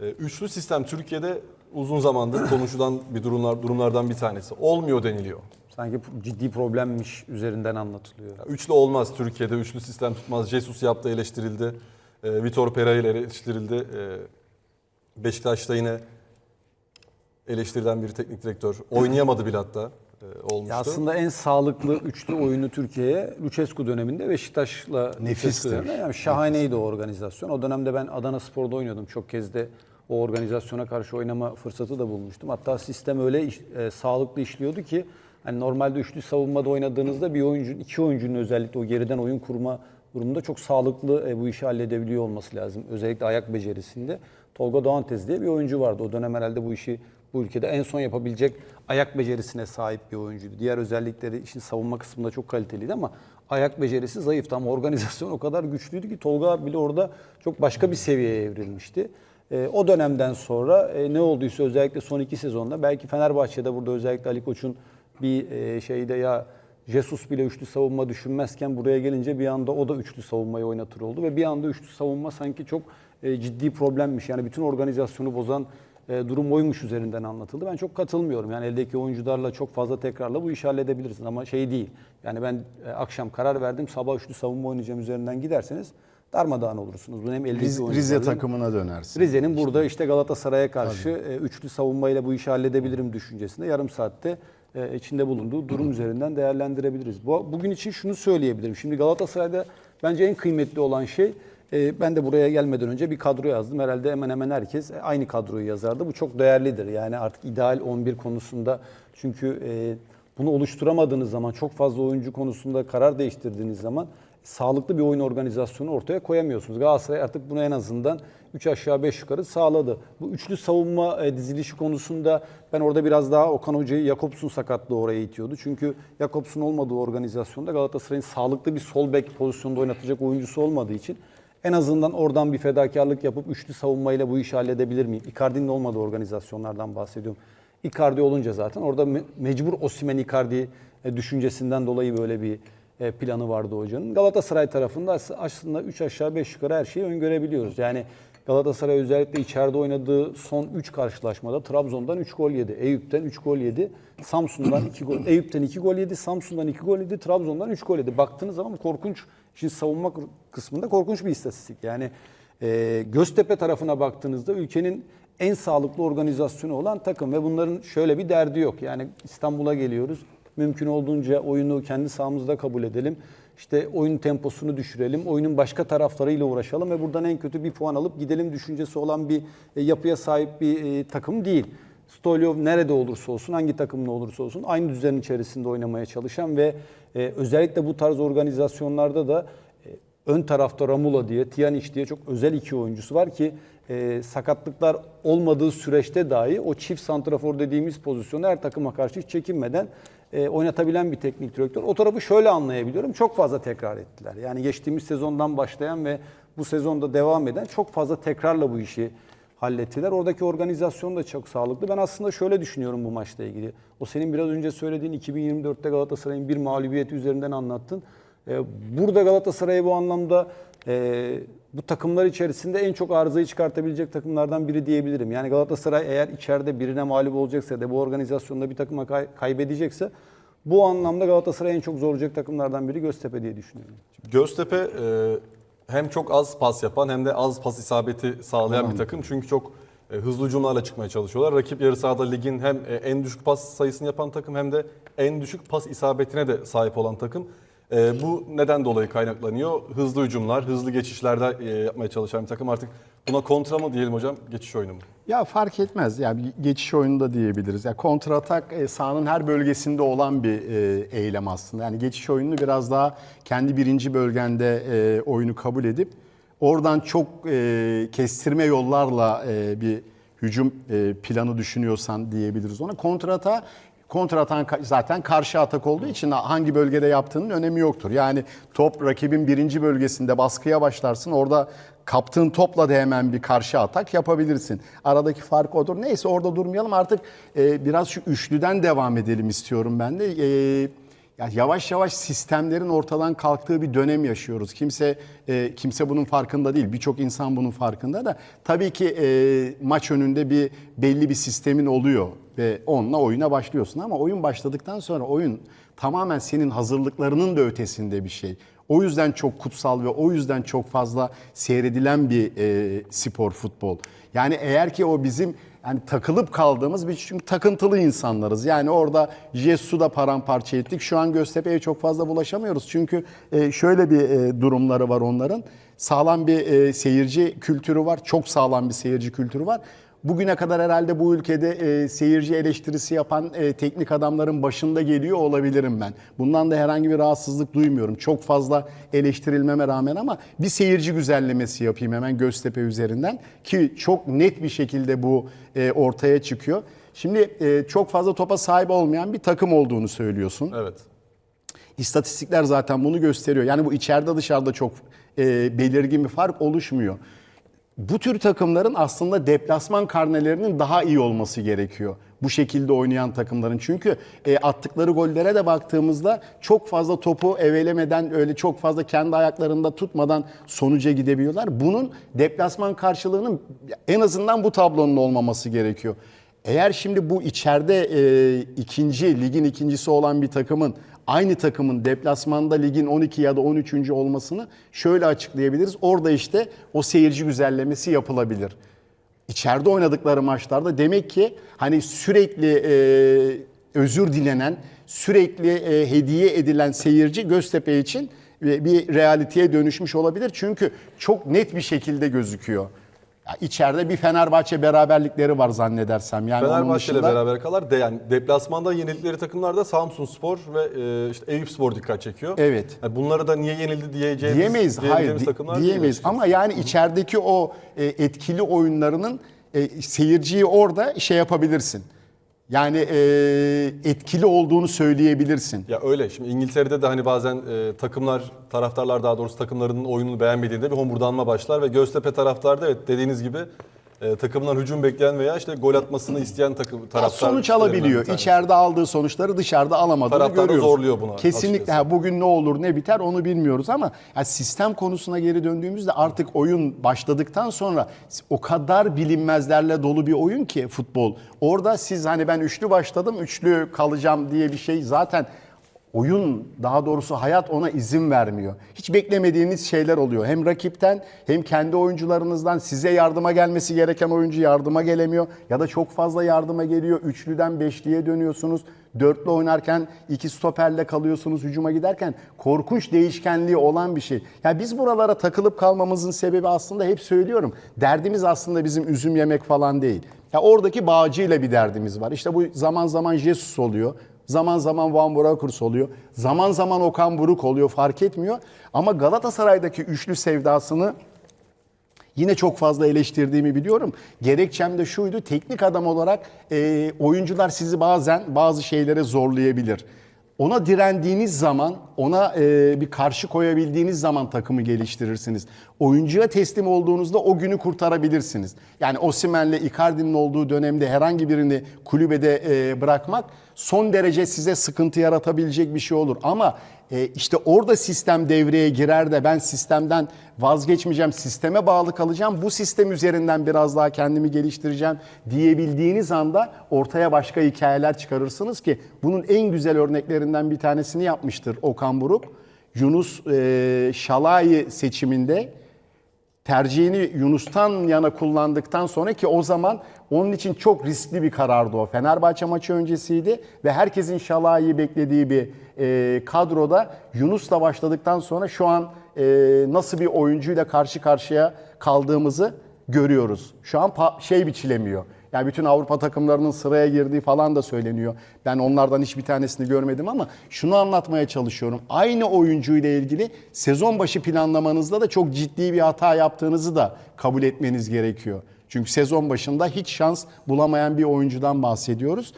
E, üçlü sistem Türkiye'de uzun zamandır konuşulan bir durumlar durumlardan bir tanesi. Olmuyor deniliyor. Sanki ciddi problemmiş üzerinden anlatılıyor. Ya Üçlü olmaz Türkiye'de. Üçlü sistem tutmaz. Jesus yaptı eleştirildi. E, Vitor Pereira ile eleştirildi. E, Beşiktaş'ta yine eleştirilen bir teknik direktör. Oynayamadı bile hatta. E, olmuştu. Ya aslında en sağlıklı üçlü oyunu Türkiye'ye Lucescu döneminde Beşiktaş'la Nefistir. döneminde yani şahaneydi o organizasyon. O dönemde ben Adana Spor'da oynuyordum. Çok kez de o organizasyona karşı oynama fırsatı da bulmuştum. Hatta sistem öyle iş- e, sağlıklı işliyordu ki hani normalde üçlü savunmada oynadığınızda bir oyuncu, iki oyuncunun özellikle o geriden oyun kurma durumunda çok sağlıklı e, bu işi halledebiliyor olması lazım. Özellikle ayak becerisinde. Tolga Doğantez diye bir oyuncu vardı. O dönem herhalde bu işi bu ülkede en son yapabilecek ayak becerisine sahip bir oyuncuydu. Diğer özellikleri işin savunma kısmında çok kaliteliydi ama ayak becerisi zayıftı ama organizasyon o kadar güçlüydü ki Tolga bile orada çok başka bir seviyeye evrilmişti. Ee, o dönemden sonra e, ne olduysa özellikle son iki sezonda belki Fenerbahçe'de burada özellikle Ali Koç'un bir e, şeyde ya Jesus bile üçlü savunma düşünmezken buraya gelince bir anda o da üçlü savunmayı oynatır oldu ve bir anda üçlü savunma sanki çok e, ciddi problemmiş. Yani bütün organizasyonu bozan e, durum oymuş üzerinden anlatıldı. Ben çok katılmıyorum. Yani eldeki oyuncularla çok fazla tekrarla bu işi halledebilirsiniz ama şey değil. Yani ben e, akşam karar verdim sabah üçlü savunma oynayacağım üzerinden giderseniz darmadağın olursunuz. Bunun hem Rize, Rize takımına dönersin. Rize'nin burada işte Galatasaray'a karşı e, üçlü savunmayla bu işi halledebilirim düşüncesinde yarım saatte e, içinde bulunduğu durum üzerinden değerlendirebiliriz. Bu, bugün için şunu söyleyebilirim. Şimdi Galatasaray'da bence en kıymetli olan şey e, ben de buraya gelmeden önce bir kadro yazdım. Herhalde hemen hemen herkes aynı kadroyu yazardı. Bu çok değerlidir. Yani artık ideal 11 konusunda çünkü bunu oluşturamadığınız zaman çok fazla oyuncu konusunda karar değiştirdiğiniz zaman sağlıklı bir oyun organizasyonu ortaya koyamıyorsunuz. Galatasaray artık bunu en azından 3 aşağı 5 yukarı sağladı. Bu üçlü savunma e, dizilişi konusunda ben orada biraz daha Okan Hoca'yı Jakobs'un sakatlığı oraya itiyordu. Çünkü Jakobs'un olmadığı organizasyonda Galatasaray'ın sağlıklı bir sol bek pozisyonda oynatacak oyuncusu olmadığı için en azından oradan bir fedakarlık yapıp üçlü savunmayla bu işi halledebilir miyim? Icardi'nin olmadığı organizasyonlardan bahsediyorum. Icardi olunca zaten orada me- mecbur Osimhen Icardi e, düşüncesinden dolayı böyle bir planı vardı hocanın. Galatasaray tarafında as- aslında 3 aşağı 5 yukarı her şeyi öngörebiliyoruz. Yani Galatasaray özellikle içeride oynadığı son 3 karşılaşmada Trabzon'dan 3 gol yedi. Eyüp'ten 3 gol yedi. Samsun'dan 2 gol. Eyüp'ten 2 gol yedi. Samsun'dan 2 gol yedi. Trabzon'dan 3 gol yedi. Baktığınız zaman korkunç. Şimdi savunma kısmında korkunç bir istatistik. Yani e, Göztepe tarafına baktığınızda ülkenin en sağlıklı organizasyonu olan takım ve bunların şöyle bir derdi yok. Yani İstanbul'a geliyoruz. Mümkün olduğunca oyunu kendi sahamızda kabul edelim. İşte oyun temposunu düşürelim. Oyunun başka taraflarıyla uğraşalım ve buradan en kötü bir puan alıp gidelim düşüncesi olan bir e, yapıya sahip bir e, takım değil. Stolyov nerede olursa olsun, hangi takımda olursa olsun aynı düzenin içerisinde oynamaya çalışan ve e, özellikle bu tarz organizasyonlarda da ön tarafta Ramula diye, Tiyanic diye çok özel iki oyuncusu var ki e, sakatlıklar olmadığı süreçte dahi o çift santrafor dediğimiz pozisyonu her takıma karşı hiç çekinmeden e, oynatabilen bir teknik direktör. O tarafı şöyle anlayabiliyorum. Çok fazla tekrar ettiler. Yani geçtiğimiz sezondan başlayan ve bu sezonda devam eden çok fazla tekrarla bu işi hallettiler. Oradaki organizasyon da çok sağlıklı. Ben aslında şöyle düşünüyorum bu maçla ilgili. O senin biraz önce söylediğin 2024'te Galatasaray'ın bir mağlubiyeti üzerinden anlattın. Ee, Burada Galatasaray'a bu anlamda e, bu takımlar içerisinde en çok arızayı çıkartabilecek takımlardan biri diyebilirim. Yani Galatasaray eğer içeride birine mağlup olacaksa da bu organizasyonda bir takıma kay- kaybedecekse bu anlamda Galatasaray en çok zorlayacak takımlardan biri Göztepe diye düşünüyorum. Göztepe e, hem çok az pas yapan hem de az pas isabeti sağlayan bir takım. Çünkü çok e, hızlı hücumlarla çıkmaya çalışıyorlar. Rakip yarı sahada ligin hem e, en düşük pas sayısını yapan takım hem de en düşük pas isabetine de sahip olan takım. E, bu neden dolayı kaynaklanıyor? Hızlı hücumlar, hızlı geçişlerde e, yapmaya çalışan bir takım. Artık buna kontra mı diyelim hocam, geçiş oyunu mu? Ya fark etmez. Yani geçiş oyunu da diyebiliriz. Ya kontratak e, sahanın her bölgesinde olan bir e, eylem aslında. Yani geçiş oyununu biraz daha kendi birinci bölgende e, oyunu kabul edip oradan çok e, kestirme yollarla e, bir hücum e, planı düşünüyorsan diyebiliriz ona. Kontrata kontratan ka- zaten karşı atak olduğu için hangi bölgede yaptığının önemi yoktur. Yani top rakibin birinci bölgesinde baskıya başlarsın. Orada kaptığın topla da hemen bir karşı atak yapabilirsin. Aradaki fark odur. Neyse orada durmayalım artık e, biraz şu üçlüden devam edelim istiyorum ben de. E, ya yavaş yavaş sistemlerin ortadan kalktığı bir dönem yaşıyoruz. Kimse e, kimse bunun farkında değil. Birçok insan bunun farkında da tabii ki e, maç önünde bir belli bir sistemin oluyor ve onunla oyuna başlıyorsun ama oyun başladıktan sonra oyun tamamen senin hazırlıklarının da ötesinde bir şey. O yüzden çok kutsal ve o yüzden çok fazla seyredilen bir e, spor futbol. Yani eğer ki o bizim yani takılıp kaldığımız bir çünkü takıntılı insanlarız. Yani orada Jesus'u da paramparça ettik. Şu an Göztepe'ye çok fazla bulaşamıyoruz. Çünkü e, şöyle bir e, durumları var onların. Sağlam bir e, seyirci kültürü var. Çok sağlam bir seyirci kültürü var. Bugüne kadar herhalde bu ülkede e, seyirci eleştirisi yapan e, teknik adamların başında geliyor olabilirim ben. Bundan da herhangi bir rahatsızlık duymuyorum. Çok fazla eleştirilmeme rağmen ama bir seyirci güzellemesi yapayım hemen Göztepe üzerinden ki çok net bir şekilde bu e, ortaya çıkıyor. Şimdi e, çok fazla topa sahip olmayan bir takım olduğunu söylüyorsun. Evet. İstatistikler zaten bunu gösteriyor. Yani bu içeride dışarıda çok e, belirgin bir fark oluşmuyor. Bu tür takımların aslında deplasman karnelerinin daha iyi olması gerekiyor. Bu şekilde oynayan takımların. Çünkü e, attıkları gollere de baktığımızda çok fazla topu evelemeden öyle çok fazla kendi ayaklarında tutmadan sonuca gidebiliyorlar. Bunun deplasman karşılığının en azından bu tablonun olmaması gerekiyor. Eğer şimdi bu içeride e, ikinci, ligin ikincisi olan bir takımın aynı takımın deplasmanda ligin 12 ya da 13. olmasını şöyle açıklayabiliriz. Orada işte o seyirci güzellemesi yapılabilir. İçeride oynadıkları maçlarda demek ki hani sürekli e, özür dilenen, sürekli e, hediye edilen seyirci Göztepe için bir bir realiteye dönüşmüş olabilir. Çünkü çok net bir şekilde gözüküyor. Ya içeride bir Fenerbahçe beraberlikleri var zannedersem. Yani onun Fenerbahçe ile beraber kalar. De, yani deplasmanda yenildikleri takımlarda Samsun Spor ve e, işte Eyüp Spor dikkat çekiyor. Evet. Yani bunlara da niye yenildi diyeceğimiz, Diyemeyiz, hayır takımlar değil diyemeyiz. açıkçası. Ama yani içerideki o e, etkili oyunlarının e, seyirciyi orada şey yapabilirsin. Yani e, etkili olduğunu söyleyebilirsin. Ya öyle. Şimdi İngiltere'de de hani bazen e, takımlar, taraftarlar daha doğrusu takımlarının oyununu beğenmediğinde bir homurdanma başlar ve Göztepe taraftarı da evet dediğiniz gibi e, takımdan hücum bekleyen veya işte gol atmasını isteyen takım taraftar sonuç alabiliyor. İçeride aldığı sonuçları dışarıda alamadığını Taraftar da görüyoruz. zorluyor buna Kesinlikle. açıkçası. Ha, bugün ne olur ne biter onu bilmiyoruz ama ya sistem konusuna geri döndüğümüzde artık oyun başladıktan sonra o kadar bilinmezlerle dolu bir oyun ki futbol. Orada siz hani ben üçlü başladım, üçlü kalacağım diye bir şey zaten oyun daha doğrusu hayat ona izin vermiyor. Hiç beklemediğiniz şeyler oluyor. Hem rakipten hem kendi oyuncularınızdan size yardıma gelmesi gereken oyuncu yardıma gelemiyor. Ya da çok fazla yardıma geliyor. Üçlüden beşliye dönüyorsunuz. Dörtlü oynarken iki stoperle kalıyorsunuz hücuma giderken. Korkunç değişkenliği olan bir şey. Ya biz buralara takılıp kalmamızın sebebi aslında hep söylüyorum. Derdimiz aslında bizim üzüm yemek falan değil. Ya oradaki bağcıyla bir derdimiz var. İşte bu zaman zaman Jesus oluyor. Zaman zaman Van Burakurs oluyor. Zaman zaman Okan Buruk oluyor fark etmiyor. Ama Galatasaray'daki üçlü sevdasını yine çok fazla eleştirdiğimi biliyorum. Gerekçem de şuydu teknik adam olarak e, oyuncular sizi bazen bazı şeylere zorlayabilir. Ona direndiğiniz zaman, ona e, bir karşı koyabildiğiniz zaman takımı geliştirirsiniz. Oyuncuya teslim olduğunuzda o günü kurtarabilirsiniz. Yani Osimhen'le Icardi'nin olduğu dönemde herhangi birini kulübede e, bırakmak son derece size sıkıntı yaratabilecek bir şey olur. Ama e, işte orada sistem devreye girer de ben sistemden vazgeçmeyeceğim, sisteme bağlı kalacağım. Bu sistem üzerinden biraz daha kendimi geliştireceğim diyebildiğiniz anda ortaya başka hikayeler çıkarırsınız ki bunun en güzel örneklerinden bir tanesini yapmıştır Okan Buruk. Yunus e, Şalai seçiminde tercihini Yunus'tan yana kullandıktan sonra ki o zaman onun için çok riskli bir karardı o. Fenerbahçe maçı öncesiydi ve herkesin Şalai'yi beklediği bir e, kadroda Yunus'la başladıktan sonra şu an e, nasıl bir oyuncuyla karşı karşıya kaldığımızı görüyoruz. Şu an şey biçilemiyor. Yani bütün Avrupa takımlarının sıraya girdiği falan da söyleniyor. Ben onlardan hiçbir tanesini görmedim ama şunu anlatmaya çalışıyorum. Aynı oyuncuyla ilgili sezon başı planlamanızda da çok ciddi bir hata yaptığınızı da kabul etmeniz gerekiyor. Çünkü sezon başında hiç şans bulamayan bir oyuncudan bahsediyoruz.